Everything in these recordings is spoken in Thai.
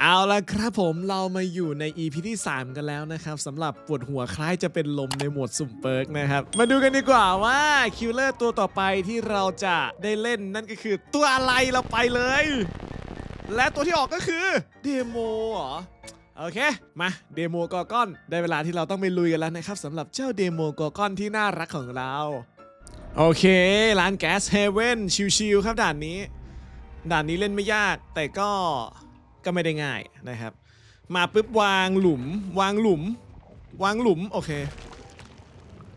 เอาละครับผมเรามาอยู่ใน EP ที่ 3 กันแล้วนะครับสำหรับปวดหัวคล้ายจะเป็นลมในหมวดสุ่มเปิร์กนะครับ มาดูกันดีกว่าว่าคิลเลอร์ตัวต่อไปที่เราจะได้เล่นนั่นก็คือตัวอะไรเราไปเลย และตัวที่ออกก็คือเดโมเหรอโอเค มาเดโมกอร์กอน ได้เวลาที่เราต้องไปลุยกันแล้วนะครับสำหรับเจ้าเดโมกอร์กอนที่น่ารักของเรา โอเค ร้านแก๊สเฮเว่นชิวๆครับด่านนี้ ด่านนี้เล่นไม่ยากแต่ก็ ก็ไม่ได้ง่ายนะครับ มาปุ๊บวางหลุม วางหลุม วางหลุม โอเค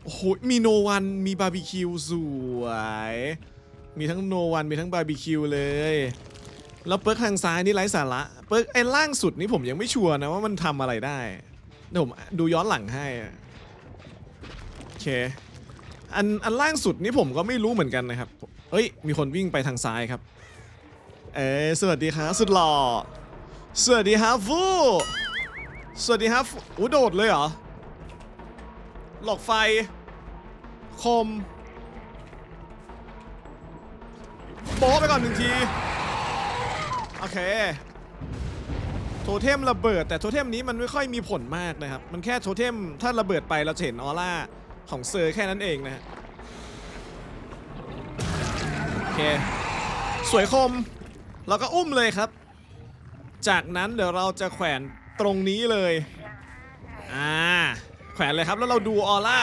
โอ้โห มีโนวัน มีบาร์บีคิวสวย มีทั้งโนวัน มีทั้งบาร์บีคิวเลย แล้วเปิร์กทางซ้ายนี่ไร้สาระ เปิร์กไอ้ล่างสุดนี่ผมยังไม่ชัวร์นะว่ามันทำอะไรได้เดี๋ยวผมดูย้อนหลังให้ โอเค อันอันล่างสุดนี่ผมก็ไม่รู้เหมือนกันนะครับ เอ้ย มีคนวิ่งไปทางซ้ายครับ เอ้สวัสดีครับ สุดหล่อ สวัสดีครับฟูสวัสดีครับฟูอู้โดดเลยเหรอ หลอกไฟ คมโป๊ไปก่อนหนึ่งที โอเค โทเทมระเบิด แต่โทเทมนี้มันไม่ค่อยมีผลมากนะครับ มันแค่โทเทมถ้าระเบิดไปเราจะเห็นออร่าของเซอร์แค่นั้นเองนะฮะโอเค สวยคม แล้วก็อุ้มเลยครับ จากนั้นเดี๋ยวเราจะแขวนตรงนี้เลย อ่า แขวนเลยครับแล้วเราดูออร่า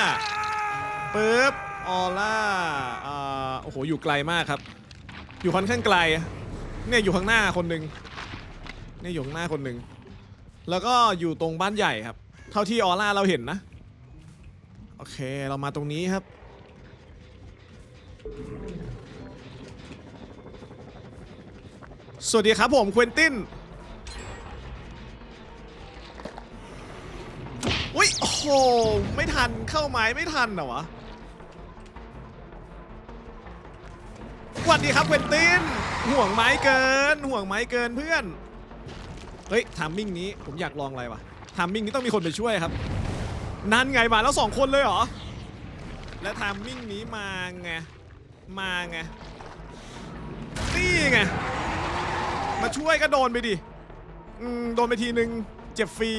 ปึ๊บ ออร่าอ่าโอ้โห อยู่ไกลมากครับ อยู่ค่อนข้างไกล เนี่ยอยู่ข้างหน้าคนหนึ่งเนี่ยอยู่ข้างหน้าคนหนึ่ง แล้วก็อยู่ตรงบ้านใหญ่ครับ เท่าที่ออร่าเราเห็นนะ โอเค เรามาตรงนี้ครับสวัสดีครับผมควินติน อุ้ยโอ้โหไม่ทันเข้าไม้ไม่ทันเหรอวะสวัสดีครับควินตินห่วงไม้เกิน ห่วงไม้เกินเพื่อนเฮ้ยทามมิ่งนี้ผมอยากลองอะไรวะทามมิ่งนี้ต้องมีคนไปช่วยครับ นั่นไงมาแล้วสองคนเลยเหรอและทามมิ่งนี้มาไงมาไงนี่ไงมาช่วยก็โดนไปดิโดนไปทีนึงเจ็บฟรี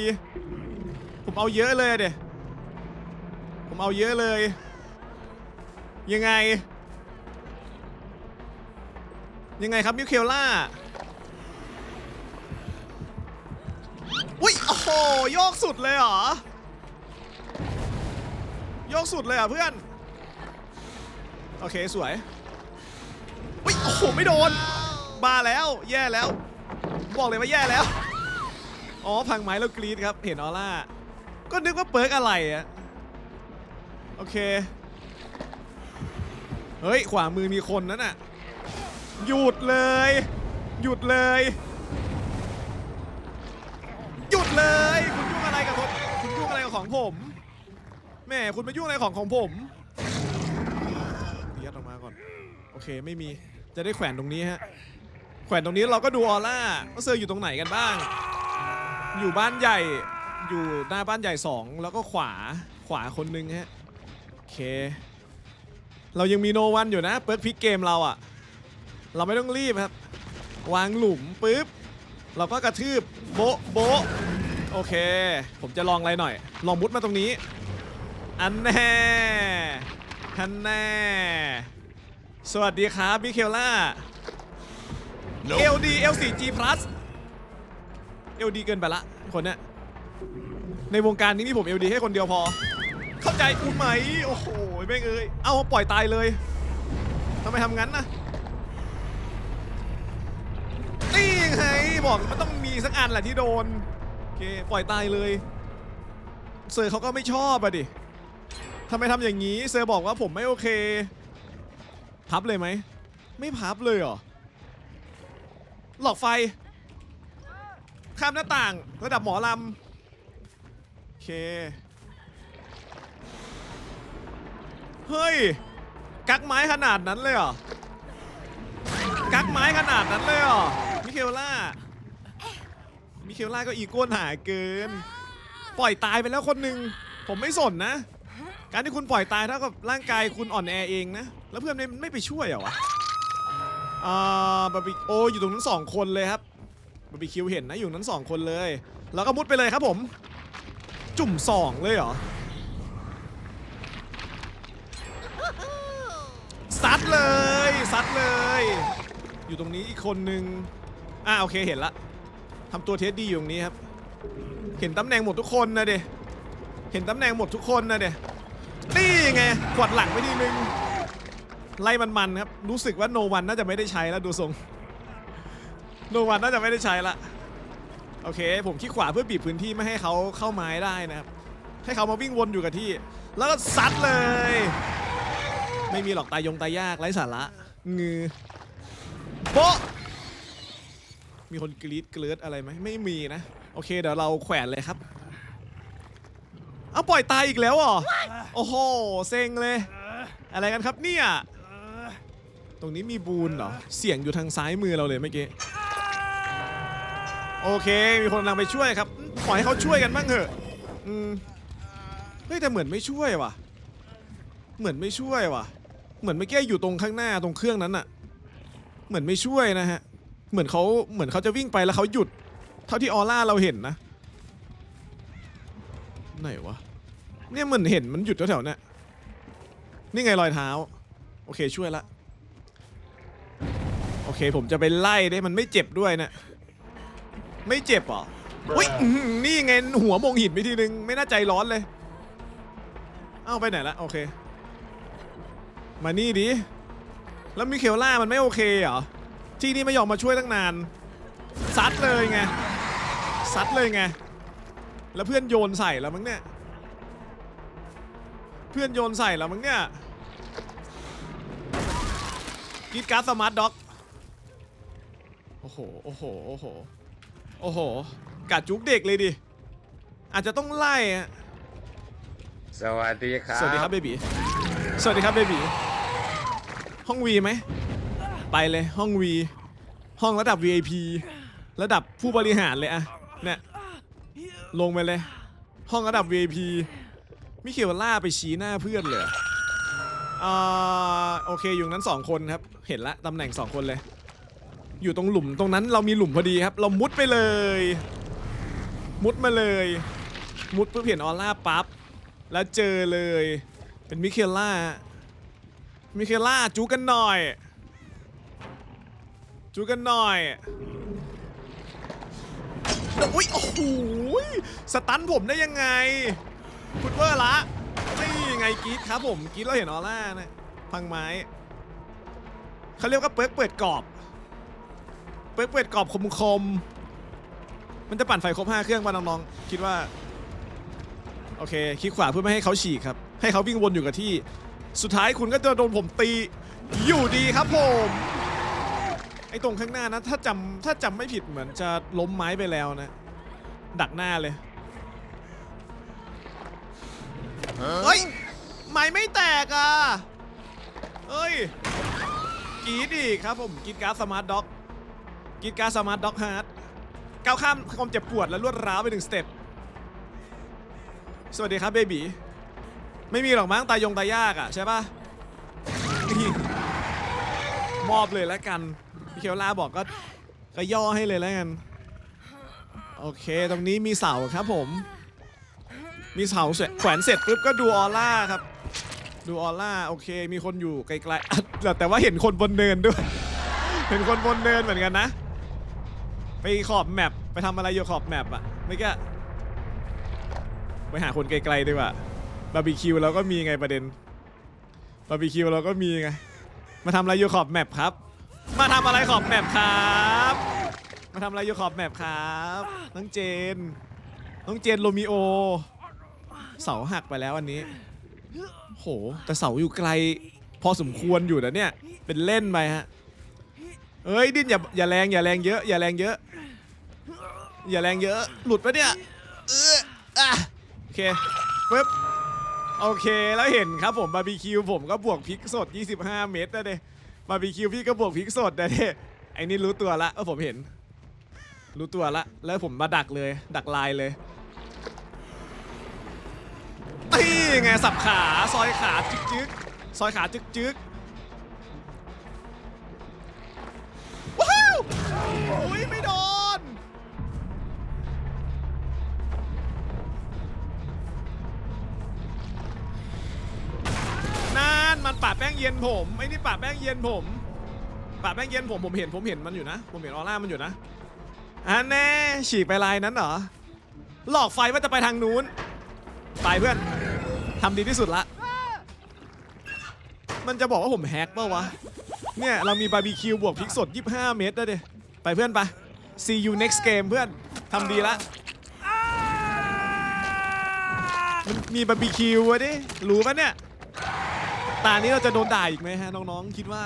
ผมเอาเยอะเลยเดี๋ยผมเอาเยอะเลย ยังไง ยังไงครับมิวเคลล่าอุ้ยโอ้โหโยกสุดเลยเหรอโยกสุดเลยอะเพื่อน โอเคสวยอุ้ยโอ้โหไม่โดนบ้าแล้ว แย่แล้ว บอกเลยว่าแย่แล้ว อ๋อพังไม้แล้วกรีดครับ เห็นออร่า ก็นึกว่าเปิร์กอะไรอะโอเค เฮ้ย ขวามือมีคนนั่นน่ะ หยุดเลย หยุดเลย หยุดเลย คุณยุ่งอะไรกับผมคุณยุ่งอะไรกับของผม แม่คุณมายุ่งอะไรของของผมยัดออกมาก่อน โอเค ไม่มี จะได้แขวนตรงนี้ฮะ แขวนตรงนี้เราก็ดูออร่าว่าเซอร์อยู่ตรงไหนกันบ้าง อยู่บ้านใหญ่ อยู่หน้าบ้านใหญ่สองแล้วก็ขวาขวาคนนึงฮะโอเค เรายังมีโนวันอยู่นะเปิดพลิกเกมเราอะเราไม่ต้องรีบครับ วางหลุมปุ๊บ เราก็กระทืบโบะโบะโอเค ผมจะลองอะไรหน่อย ลองมุดมาตรงนี้ อันแน่อันแน่ สวัสดีครับมิเคลล่า LD L4G Plus LD เกินไปละคนเนี้ย ในวงการนี้มีผม LD แค่คนเดียวพอ เข้าใจกูไหม โอ้โหแม่งเอ้ย เอาปล่อยตายเลยทำไมทำงั้นนะนี่ไงบอกมันต้องมีสักอันแหละที่โดน โอเค ปล่อยตายเลย เซอร์เขาก็ไม่ชอบอะดิทำไมทำอย่างนี้ เซอร์บอกว่าผมไม่โอเค พับเลยไหม ไม่พับเลยเหรอ หลอกไฟ ข้ามหน้าต่าง ระดับหมอลำ เค เฮ้ย กักไม้ขนาดนั้นเลยเหรอ กักไม้ขนาดนั้นเลยเหรอ มิเคลล่า มิเคลล่าก็อีโก้หนาเกิน ปล่อยตายไปแล้วคนหนึ่ง ผมไม่สนนะ การที่คุณปล่อยตายเท่ากับร่างกายคุณอ่อนแอเองนะ แล้วเพื่อนไม่ไม่ไปช่วยเหรอวะอ่าบาร์บีโออยู่ตรงนั้นสองคนเลยครับบาร์บีคิวเห็นนะอยู่นั้นสองคนเลย แล้วก็มุดไปเลยครับผม จุ่มสองเลยเหรอซัดเลยซัดเลย อยู่ตรงนี้อีกคนนึงอ่าโอเคเห็นละทำตัวเท็ดดี้อยู่ตรงนี้ครับ เห็นตำแหน่งหมดทุกคนนะเดเห็นตำแหน่งหมดทุกคนนะเดนี่ไงขวดหลังไปทีนึงไล่มันๆครับ รู้สึกว่าโนวันน่าจะไม่ได้ใช้แล้วดูทรง โนวันน่าจะไม่ได้ใช้ละ โอเค ผมขี้ขวาเพื่อบีบพื้นที่ไม่ให้เขาเข้าไม้ได้นะครับ ให้เขามาวิ่งวนอยู่กับที่ แล้วก็ซัดเลย ไม่มีหรอกตายงตายยากไร้สาระงือโปะมีคนกรีดเกลือดอะไรไหมไม่มีนะ โอเค เดี๋ยวเราแขวนเลยครับ เอาปล่อยตายอีกแล้วเหรอโอ้โหเซ็งเลย อะไรกันครับเนี่ย ตรงนี้มีบูนเหรอ เสียงอยู่ทางซ้ายมือเราเลยเมื่อกี้ โอเค มีคนกำลังไปช่วยครับ ปล่อยให้เขาช่วยกันบ้างเถอะอืมเฮ้ยแต่เหมือนไม่ช่วยว่ะ เหมือนไม่ช่วยว่ะ เหมือนเมื่อกี้อยู่ตรงข้างหน้าตรงเครื่องนั้นอะเหมือนไม่ช่วยนะฮะ เหมือนเขาเหมือนเขาจะวิ่งไปแล้วเขาหยุด เท่าที่ออร่าเราเห็นนะ ไหนวะ เนี่ยเหมือนเห็นมันหยุดแถวๆเนี่ยนี่ไงรอยเท้า โอเคช่วยละ โอเคผมจะไปไล่ได้มันไม่เจ็บด้วยเนะ ไม่เจ็บเหรออุ้ยอื้อหือนี่ไงหัวมงหินไปทีนึง ไม่น่าใจร้อนเลย เอ้าไปไหนละโอเค มานี่ดิ แล้วมิเคลล่ามันไม่โอเคเหรอ ที่นี่ไม่ยอมมาช่วยตั้งนาน ซัดเลยไง ซัดเลยไง แล้วเพื่อนโยนใส่แล้วมั้งเนี่ย เพื่อนโยนใส่แล้วมั้งเนี่ยกรีดการ์ดสมาร์ทด็อก โอ้โห โอ้โห โอ้โห โอ้โหกัดจุกเด็กเลยดิ อาจจะต้องไล่อะสวัสดีครับสวัสดีครับเบบีสวัสดีครับเบบีห้องวีไหม ไปเลยห้องวีห้องระดับ VIP ระดับผู้บริหารเลยอะเนี่ยลงไปเลย ห้องระดับ VIP มิเคลล่าไปชี้หน้าเพื่อนเลยอ่าโอเคอยู่นั้นสองคนครับ เห็นละตำแหน่งสองคนเลย อยู่ตรงหลุมตรงนั้นเรามีหลุมพอดีครับ เรามุดไปเลย มุดมาเลย มุดเพื่อเห็นออร่าปั๊บแล้วเจอเลย เป็นมิเคลล่ามิเคลล่าจูกันหน่อย จูกันหน่อยโอ้ยโอ้โหสตันผมได้ยังไงพุดเวอร์ละนี่ไงกีดครับผมกีดเราเห็นออร่านะพังไม้เขาเรียกว่าเปิร์กเปิดกรอบ เปิร์กเปิดกรอบคมคมมันจะปั่นไฟครบห้าเครื่องป่ะน้องๆคิดว่า โอเคคลิกขวาเพื่อไม่ให้เขาฉีกครับ ให้เขาวิ่งวนอยู่กับที่ สุดท้ายคุณก็จะโดนผมตีอยู่ดีครับผมไอ้ตรงข้างหน้านะถ้าจำถ้าจำไม่ผิดเหมือนจะล้มไม้ไปแล้วนะ ดักหน้าเลยเฮ้ยไม้ไม่แตกอะเอ้ยกีดอีกครับผมกีดการ์ดสมาร์ทด็อก กรีดการ์ดสมาร์ทด็อกฮาร์ดก้าวข้ามความเจ็บปวดและรวดร้าวไปหนึ่งสเต็ปสวัสดีครับเบบีไม่มีหรอกมั้งตายงตายากอะใช่ปะมอบเลยแล้วกันพี่เคลล่าบอกก็ก็ย่อให้เลยแล้วกันโอเคตรงนี้มีเสาครับผม มีเสาเสร็จแขวนเสร็จปุ๊บก็ดูออร่าครับ ดูออร่าโอเค มีคนอยู่ไกลๆแต่แต่ว่าเห็นคนบนเนินด้วย เห็นคนบนเนินเหมือนกันนะ ไปขอบแมปไปทำอะไรอยู่ขอบแมปอะไม่ก็ไปหาคนไกลๆดีกว่าบาร์บีคิวเราก็มีไงประเด็นบาร์บีคิวเราก็มีไงมาทำอะไรอยู่ขอบแมปครับ มาทำอะไรขอบแมปครับ มาทำอะไรอยู่ขอบแมปครับน้องเจนน้องเจนโรมิโอ เสาหักไปแล้วอันนี้โหแต่เสาอยู่ไกล พอสมควรอยู่นะเนี่ยเป็นเล่นไปฮะเอ้ยดิ้นอย่าอย่าแรงอย่าแรงเยอะอย่าแรงเยอะ อย่าแรงเยอะ หลุดปะเนี่ยเอออะโอเคปึ๊บโอเคแล้วเห็นครับผมบาร์บีคิวผมก็บวกพริกสด 25 เม็ดนะเด้บาร์บีคิวพี่ก็บวกพริกสดนะเด้ไอ้นี่รู้ตัวละเออผมเห็น รู้ตัวละ แล้วผมมาดักเลย ดักลายเลยนี่ไงสับขาซอยขาจึกจึกซอยขาจึกจึกว้าวโอ้ย มันปะแป้งเย็นผมไอ้นี่ปะแป้งเย็นผมปะแป้งเย็นผมผมเห็นผมเห็นมันอยู่นะ ผมเห็นออร่ามันอยู่นะอันแน่ฉีกไปลายนั้นเหรอหลอกไฟว่าจะไปทางนู้นไปเพื่อนทำดีที่สุดละ มันจะบอกว่าผมแฮกเปล่าวะ เนี่ยเรามีบาร์บีคิวบวกพริกสด 25 เม็ดด้วยดิไปเพื่อนไป see you next game เพื่อนทำดีละ มันมีบาร์บีคิวอะดิ รู้ปะเนี่ย ตานี้เราจะโดนด่าอีกไหมฮะน้องๆคิดว่า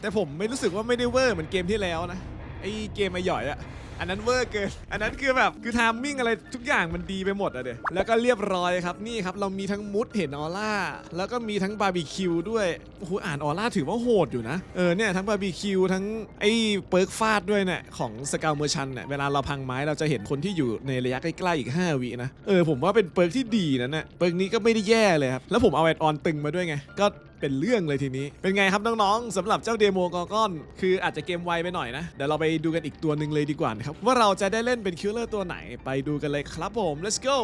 แต่ผมไม่รู้สึกว่าไม่ได้เวอร์เหมือนเกมที่แล้วนะไอ้เกมไอหย่อยอะ อันนั้นเวอร์เกิน อันนั้นคือแบบคือทามมิ่งอะไรทุกอย่างมันดีไปหมดอะเดยแล้วก็เรียบร้อยครับนี่ครับเรามีทั้งมุดเห็นออร่าแล้วก็มีทั้งบาร์บีคิวด้วยโอ้โหอ่านออร่าถือว่าโหดอยู่นะเออเนี่ยทั้งบาร์บีคิวทั้งไอ้เปิร์กฟาดด้วยเนี่ยของสกาวเมอร์ชันเนี่ยเวลาเราพังไม้เราจะเห็นคนที่อยู่ในระยะใกล้ๆอีก 5วินะเออผมว่าเป็นเปิร์กที่ดีนะเนี่ยเปิร์กนี้ก็ไม่ได้แย่เลยครับแล้วผมเอาแอดออนตึงมาด้วยไงก็เป็นเรื่องเลยทีนี้ เป็นไงครับน้องๆสำหรับเจ้าเดโมกอก้อน คืออาจจะเกมไวไปหน่อยนะ เดี๋ยวเราไปดูกันอีกตัวหนึ่งเลยดีกว่านะครับ ว่าเราจะได้เล่นเป็นคิลเลอร์ตัวไหนไปดูกันเลยครับผม let's go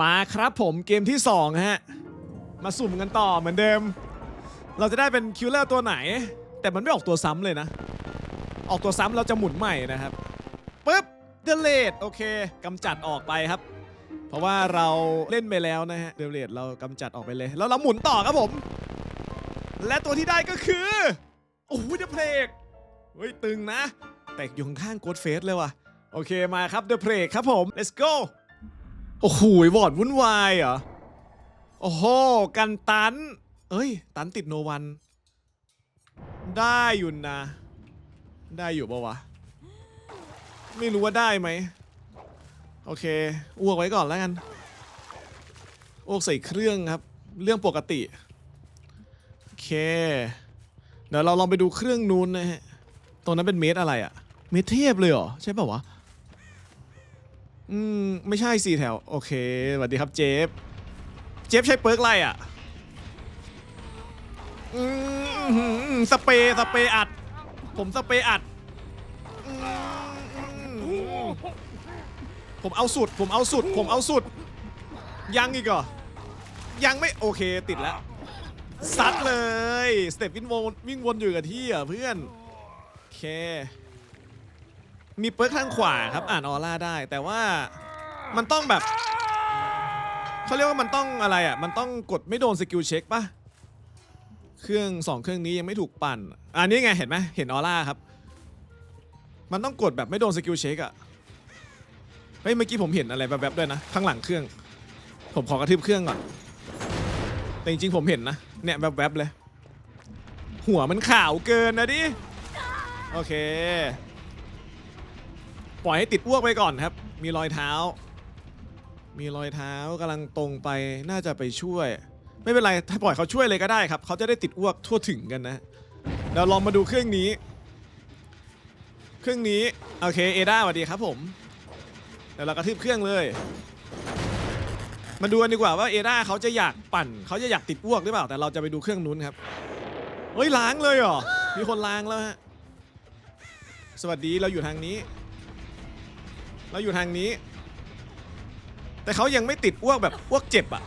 มาครับผมเกมที่ 2 ฮะ มาสุ่มกันต่อเหมือนเดิม เราจะได้เป็นคิลเลอร์ตัวไหน แต่มันไม่ออกตัวซ้ำเลยนะ ออกตัวซ้ำเราจะหมุนใหม่นะครับปึ๊บเดเลดโอเคกำจัดออกไปครับ เพราะว่าเราเล่นไปแล้วนะฮะเดเลดเรากำจัดออกไปเลย แล้วเราหมุนต่อครับผม และตัวที่ได้ก็คือ โอ้โหเดอะเพลกเฮ้ยตึงนะ แตกอยู่ข้างโกดเฟสเลยว่ะ โอเคมาครับเดอะเพลกครับผม let's go โอ้โหวอร์ดวุ่นวายเหรอ โอ้โห กันตัน เอ้ย ตันติดโนวัน ได้อยู่นะ ได้อยู่ปะวะ ไม่รู้ว่าได้ไหม โอเค อ้วกไว้ก่อนแล้วกัน อ้วกใส่เครื่องครับ เรื่องปกติ เค เดี๋ยวเราลองไปดูเครื่องนู้นนะฮะ ตรงนั้นเป็นเมตรอะไรอะเมตรเทพเลยเหรอ ใช่ป่าวะ อืม ไม่ใช่สี่แถว โอเคสวัสดีครับเจฟ เจฟใช้เปิร์กอะไรอะอืมอื้อหือสเปรย์สเปรย์อัด ผมสเปรย์อัดอผมเอาสุด ผมเอาสุด ผมเอาสุด ยังอีกเหรอ ยังไม่โอเคติดแล้ว ซัดเลยสเต็ปวิ่งวนวิ่งวนอยู่กับที่อะเพื่อนโอเค มีเปิร์กข้างขวาครับอ่านออร่าได้ แต่ว่ามันต้องแบบเขาเรียกว่ามันต้องอะไรอะ มันต้องกดไม่โดนสกิลเช็คปะเครื่องสองเครื่องนี้ยังไม่ถูกปั่น อันนี้ไงเห็นไหมเห็นออร่าครับ มันต้องกดแบบไม่โดนสกิลเช็คอะเฮ้ยเมื่อกี้ผมเห็นอะไรแบบๆด้วยนะข้างหลังเครื่อง ผมขอกระทืบเครื่องก่อน แต่จริงๆผมเห็นนะ เนี่ยแวบๆเลย หัวมันขาวเกินนะดิ โอเค ปล่อยให้ติดอ้วกไปก่อนครับ มีรอยเท้า มีรอยเท้ากำลังตรงไปน่าจะไปช่วย ไม่เป็นไร ถ้าปล่อยเขาช่วยเลยก็ได้ครับ เขาจะได้ติดอ้วกทั่วถึงกันนะเดี๋ยวลองมาดูเครื่องนี้ เครื่องนี้ โอเค เอด้าสวัสดีครับผม เดี๋ยวเรากระทืบเครื่องเลย มาดูกันดีกว่าว่าเอด้าเขาจะอยากปั่นเขาจะอยากติดอ้วกหรือเปล่าแต่เราจะไปดูเครื่องนู้นครับเฮ้ยล้างเลยเหรอมีคนล้างแล้วฮะสวัสดีเราอยู่ทางนี้ เราอยู่ทางนี้ แต่เขายังไม่ติดอ้วกแบบอ้วกเจ็บอะ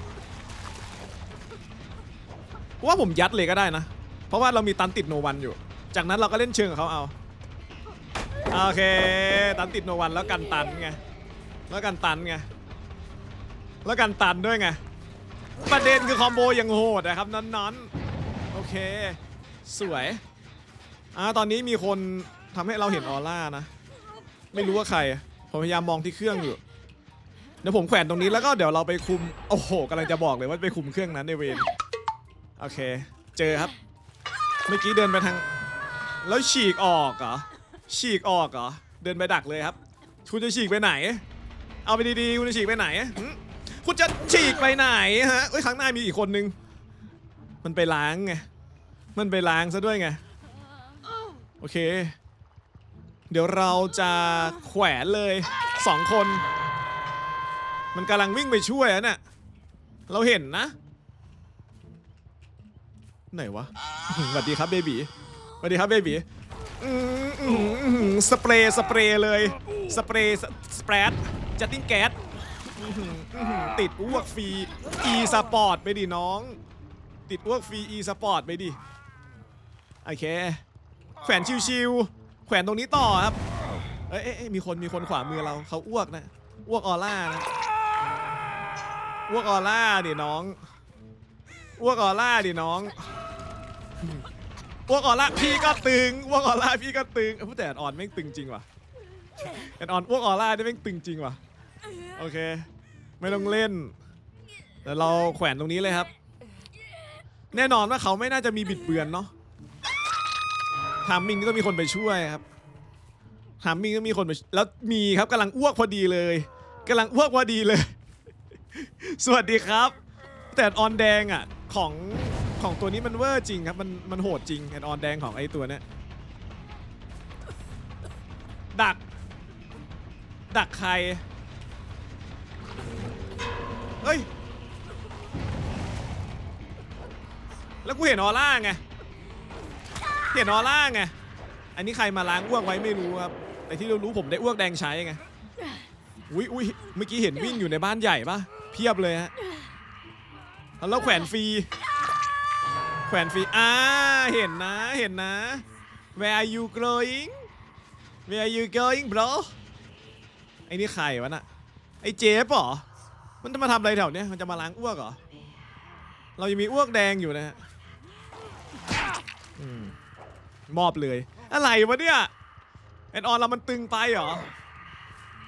ว่าผมยัดเลยก็ได้นะ เพราะว่าเรามีตันติดโนวันอยู่ จากนั้นเราก็เล่นเชิงกับเขาเอาโอเค ตันติดโนวันแล้วกันตันไงแล้วกันตันไง แล้วกันตันด้วยไง ประเด็นคือคอมโบยังโหดนะครับนั้นๆ โอเค สวยอ่าตอนนี้มีคนทำให้เราเห็นออร่านะ ไม่รู้ว่าใคร ผมพยายามมองที่เครื่องอยู่ เดี๋ยวผมแขวนตรงนี้แล้วก็เดี๋ยวเราไปคุม โอ้โหกำลังจะบอกเลยว่าไปคุมเครื่องนั้นในเวรโอเค เจอครับ เมื่อกี้เดินไปทาง แล้วฉีกออกเหรอ ฉีกออกเหรอ เดินไปดักเลยครับ คุณจะฉีกไปไหน เอาไปดีๆ คุณจะฉีกไปไหน คุณจะฉีกไปไหนฮะเอ้ยข้างหน้ามีอีกคนนึง มันไปล้างไง มันไปล้างซะด้วยไง โอเค เดี๋ยวเราจะแขวนเลยสองคน มันกำลังวิ่งไปช่วยอะเนี่ยเราเห็นนะ ไหนวะ สวัสดีครับเบบีสวัสดีครับเบบีสเปรย์สเปรย์เลย สเปรย์สเปรดจัดติ้งแก๊ส อื้อหืออื้อหือติดอ้วกฟรี e สปอร์ตไปดิน้อง ติดอ้วกฟรีอีสปอร์ตไปดิ โอเค แขวนชิวๆ แขวนตรงนี้ต่อครับ เอ้ยเอ้ยเอ้ยมีคนมีคนขวามือเราเขาอ้วกนะ อ้วกออร่านะอ้วกออร่าดิน้องอ้วกออร่าดิน้องอ้วกออร่าพี่ก็ตึงอ้วกออร่าพี่ก็ตึงเอ้ยแต่แอนออนแม่งตึงจริงว่ะแอนออนอ้วกออร่าได้แม่งตึงจริงว่ะ โอเค ไม่ต้องเล่น แต่เราแขวนตรงนี้เลยครับ แน่นอนว่าเขาไม่น่าจะมีบิดเบือนเนาะทามมิงก็มีคนไปช่วยครับทามมิงก็มีคนไปแล้วมีครับกำลังอ้วกพอดีเลยกำลังอ้วกพอดีเลย สวัสดีครับ แต่ออนแดงอะของของตัวนี้มันเวอร์จริงครับมันมันโหดจริงแอนออนแดงของไอ้ตัวเนี้ยดัก ดักใคร เฮ้ย แล้วกูเห็นออร่าไง เห็นออร่าไง อันนี้ใครมาล้างอ้วกไว้ไม่รู้ครับ แต่ที่เรารู้ผมได้อ้วกแดงใช้ไง อุ้ยอุ้ยเมื่อกี้เห็นวิ่งอยู่ในบ้านใหญ่ปะเพียบเลยฮะ แล้วแขวนฟรี แขวนฟรี อ่า เห็นนะ เห็นนะ Where are you going Where are you going bro ไอ้นี่ใครวะน่ะ ไอ้เจ๊ปเหรอ มันจะมาทำอะไรแถวเนี้ยมันจะมาล้างอ้วกเหรอ เรายังมีอ้วกแดงอยู่นะฮะอืมมอบเลย อะไรวะเนี่ยแอนออนเรามันตึงไปเหรอ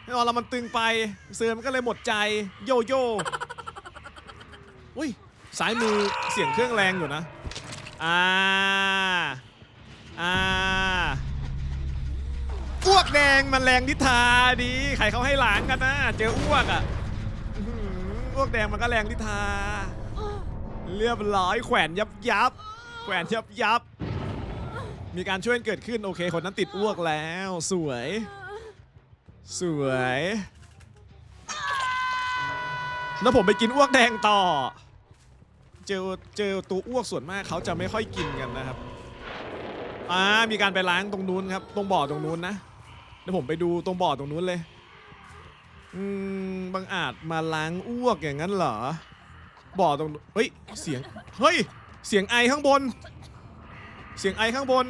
แอนออนเรามันตึงไป เสือมันก็เลยหมดใจ โยโย่อุ้ยสายมือเสียงเครื่องแรงอยู่นะอ่าอ่าอ้วกแดงมันแรงนิทาดีใครเขาให้หลางกันนะ เจออ้วกอะ วกแดงมันก็แรงนิทา เรียบร้อยแขวนยับยับ แขวนยับยับ มีการช่วยเกิดขึ้นโอเค คนนั้นติดอ้วกแล้ว สวย สวย แล้วผมไปกินอ้วกแดงต่อ เจอเจอตัวอ้วกส่วนมากเขาจะไม่ค่อยกินกันนะครับอ่ามีการไปล้างตรงนู้นครับ ตรงบ่อตรงนู้นนะเดี๋ยวผมไปดูตรงบ่อตรงนู้นเลย อืมบางอาจมาล้างอ้วกอย่างนั้นเหรอ บ่อตรง เฮ้ย เสียง เฮ้ย เสียงไอข้างบน เสียงไอข้างบน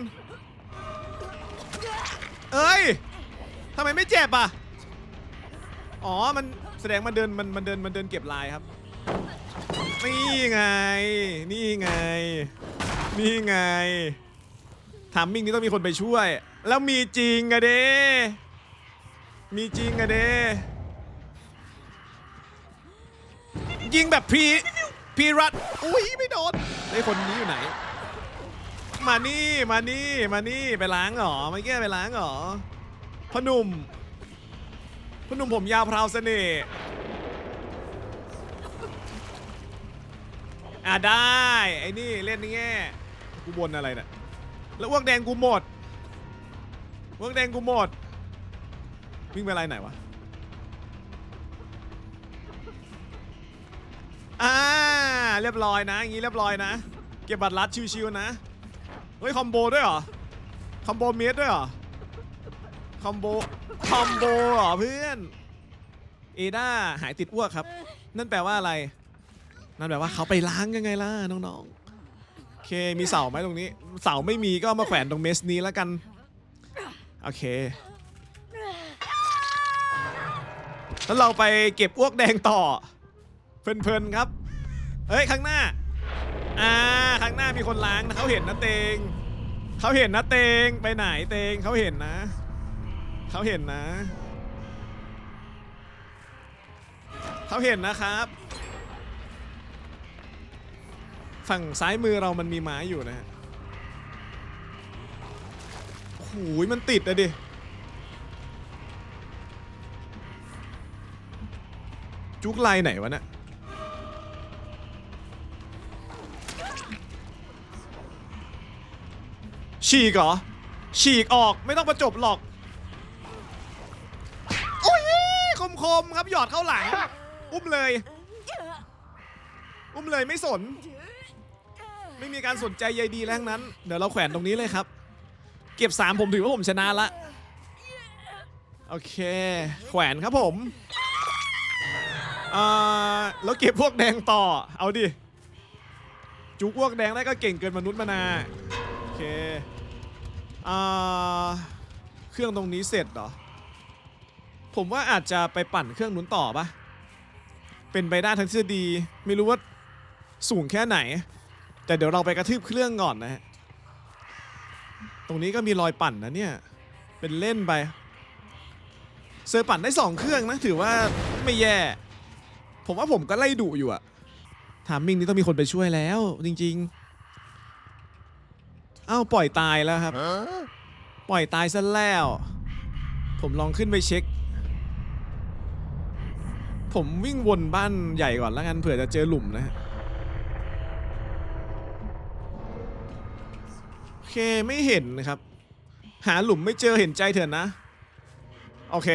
เอ้ยทำไมไม่เจ็บอะ อ๋อ มันแสดงมันเดินมันมันเดินมันเดินเก็บลายครับ นี่ไง นี่ไง นี่ไงทามมิ่งนี้ต้องมีคนไปช่วย แล้วมีจริงอะเด้มีจริงอะเด้ ยิงแบบพีพีรัตอุ้ยไม่โดนไอ้คนนี้อยู่ไหน มานี่มานี่มานี่ไปล้างเหรอไม่แก้ไปล้างเหรอพนุ่มพนุ่มผมยาวพราวเสน่ห์อะได้ไอ้นี่เล่นนี่แง่กูบนอะไรเนี่ยแล้วอ้วกแดงกูหมดอ้วกแดงกูหมดวิ่งไปอะไรไหนวะ อ่าเรียบร้อยนะอย่างงี้เรียบร้อยนะ เก็บบัตรลัดชิวๆนะเฮ้ยคอมโบด้วยเหรอคอมโบเมดด้วยเหรอคอมโบคอมโบเหรอเพื่อนเอด้าหายติดอ้วกครับ นั่นแปลว่าอะไร นั่นแปลว่าเขาไปล้างยังไงล่ะน้องๆโอเคมีเสาไหมตรงนี้ เสาไม่มีก็มาแขวนตรงเมสนี้แล้วกันโอเค แล้วเราไปเก็บอ้วกแดงต่อ เพลินๆครับ เฮ้ยข้างหน้า อ่าข้างหน้ามีคนล้างนะเขาเห็นนะเตงเขาเห็นนะเตงไปไหนเตงเขาเห็นนะเขาเห็นนะเขาเห็นนะครับ ฝั่งซ้ายมือเรามันมีไม้อยู่นะฮะโอ้โหมันติดอะดิจุกไลน์ไหนวะเนี่ย ฉีกเหรอ ฉีกออกไม่ต้องประจบหรอกโอ้ยคมคมๆครับหยอดเข้าหลัง อุ้มเลย อุ้มเลยไม่สน ไม่มีการสนใจใยดีแรงนั้น เดี๋ยวเราแขวนตรงนี้เลยครับ เก็บ3ผมถือว่าผมชนะละ โอเค แขวนครับผมอ่าแล้วเก็บพวกแดงต่อ เอาดิ จุกอ้วกแดงได้ก็เก่งเกินมนุษย์มานาโอเค เครื่องตรงนี้เสร็จเหรอ ผมว่าอาจจะไปปั่นเครื่องนู้นต่อปะเป็นไปได้ทั้งทฤษฎีไม่รู้ว่าสูงแค่ไหน แต่เดี๋ยวเราไปกระทืบเครื่องก่อนนะฮะตรงนี้ก็มีรอยปั่นนะเนี่ย เป็นเล่นไป เซอร์ปั่นได้สองเครื่องนะ ถือว่าไม่แย่ ผมว่าผมก็ไล่ดุอยู่อะถามมิงนี่ต้องมีคนไปช่วยแล้วจริง ๆ อ้าปล่อยตายแล้วครับ ปล่อยตายซะแล้ว ผมลองขึ้นไปเช็ค ผมวิ่งวนบ้านใหญ่ก่อนแล้วกันเผื่อจะเจอหลุมนะฮะโอเคไม่เห็นนะครับ หาหลุมไม่เจอเห็นใจเถอะนะ โอเค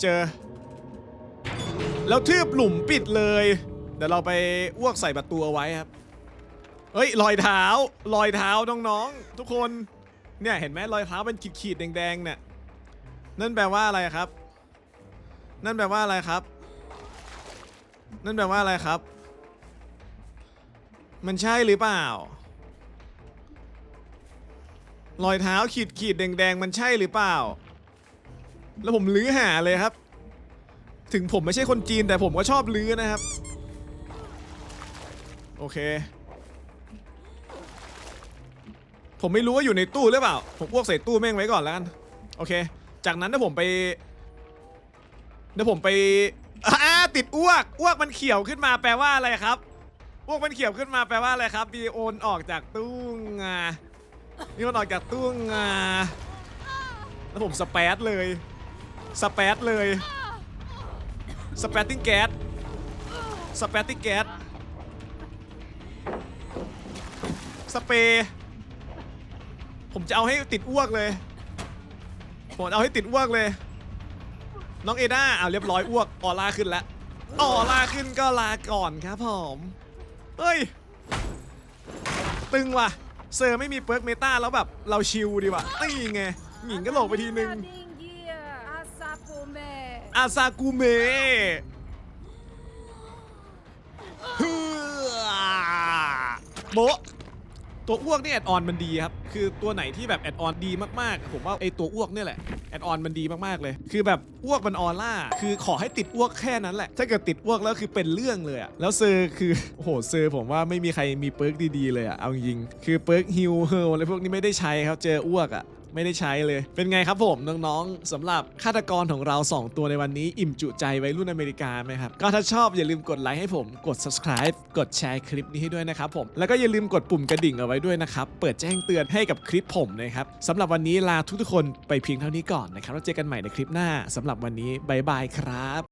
เจอ แล้วทืบหลุมปิดเลย เดี๋ยวเราไปอ้วกใส่ประตูเอาไว้ครับ เฮ้ยรอยเท้ารอยเท้าน้องๆทุกคนเนี่ยเห็นไหมรอยเท้าเป็นขีดๆแดงๆเนี่ยนั่นแปลว่าอะไรครับ นั่นแปลว่าอะไรครับ นั่นแปลว่าอะไรครับ มันใช่หรือเปล่ารอยเท้าขีดขีดๆแดงๆ มันใช่หรือเปล่า แล้วผมลื้อหาเลยครับ ถึงผมไม่ใช่คนจีนแต่ผมก็ชอบลื้อนะครับ โอเค ผมไม่รู้ว่าอยู่ในตู้หรือเปล่า ผมพวกใส่ตู้แม่งไว้ก่อนแล้วกัน โอเค จากนั้นถ้าผมไปเดี๋ยวผมไปอ่าติดอ้วก อ้วกมันเขียวขึ้นมาแปลว่าอะไรครับ อ้วกมันเขียวขึ้นมาแปลว่าอะไรครับดีโอนออกจากตู้งานี่มันออกจากตู้งาแล้วผมสเปซเลย สเปซเลย สเปซติ้งแก๊ส สเปซติ้งแก๊ส สเปรย์ ผมจะเอาให้ติดอ้วกเลย ผมเอาให้ติดอ้วกเลย น้องเอด้าเอาเรียบร้อยอ้วกออร่าขึ้นแล้วออร่าขึ้นก็ลาก่อนครับผมเฮ้ย ตึงว่ะ เซอร์ไม่มีเปิร์กเมตาแล้วแบบ เราชิลดีว่ะนี่ไงหญิงก็หลงไปทีนึง อาซากุเมะโบ ตัวอ้วกเนี่ยแอดออนมันดีครับ คือตัวไหนที่แบบแอดออนดีมากๆ ผมว่าไอตัวอ้วกเนี่ยแหละแอดออนมันดีมากๆเลย คือแบบอ้วกมันออร่า คือขอให้ติดอ้วกแค่นั้นแหละ ถ้าเกิดติดอ้วกแล้วคือเป็นเรื่องเลยอะแล้วเซอร์คือ โอ้โห เซอร์ผมว่าไม่มีใครมีเปิร์กดีๆเลยอะเอาจริง คือเปิร์กฮิลเฮลอะไรพวกนี้ไม่ได้ใช้ครับ เจออ้วกอะ ไม่ได้ใช้เลย เป็นไงครับผมน้องๆสำหรับฆาตกรของเรา 2 ตัวในวันนี้ อิ่มจุใจไว้รุ่นอเมริกาไหมครับ ก็ถ้าชอบอย่าลืมกดไลค์ให้ผม กด subscribe กดแชร์คลิปนี้ให้ด้วยนะครับผม แล้วก็อย่าลืมกดปุ่มกระดิ่งเอาไว้ด้วยนะครับ เปิดแจ้งเตือนให้กับคลิปผมนะครับสำหรับวันนี้ลาทุกทุกคนไปเพียงเท่านี้ก่อนนะครับแล้วเจอกันใหม่ในคลิปหน้าสำหรับวันนี้บายบายครับ